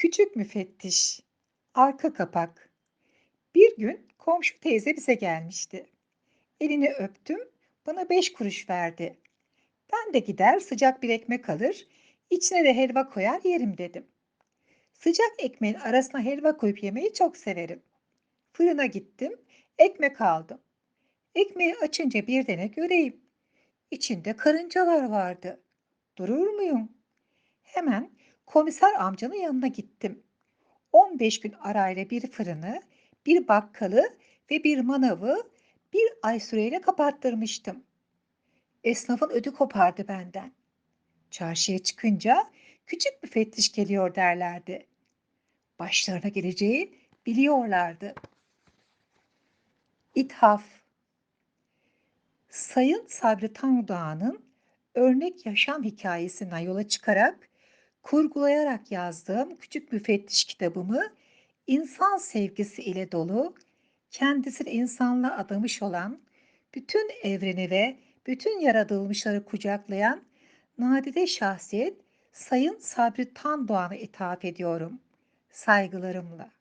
Küçük müfettiş. Arka kapak. Bir gün komşu teyze bize gelmişti. Elini öptüm, bana beş kuruş verdi. Ben de gider sıcak bir ekmek alır, içine de helva koyar yerim dedim. Sıcak ekmeğin arasına helva koyup yemeyi çok severim. Fırına gittim, ekmek aldım. Ekmeği açınca bir dene göreyim. İçinde karıncalar vardı. Durur muyum? Hemen komiser amcanın yanına gittim. 15 gün arayla bir fırını, bir bakkalı ve bir manavı bir ay süreyle kapattırmıştım. Esnafın ödü kopardı benden. Çarşıya çıkınca küçük müfettiş geliyor derlerdi. Başlarına geleceği biliyorlardı. İthaf Sayın Sabri Tanrıdağ'ın örnek yaşam hikayesinden yola çıkarak kurgulayarak yazdığım küçük müfettiş kitabımı insan sevgisi ile dolu, kendisini insanlığa adamış olan, bütün evreni ve bütün yaratılmışları kucaklayan nadide şahsiyet Sayın Sabri Tandoğan'a ithaf ediyorum. Saygılarımla.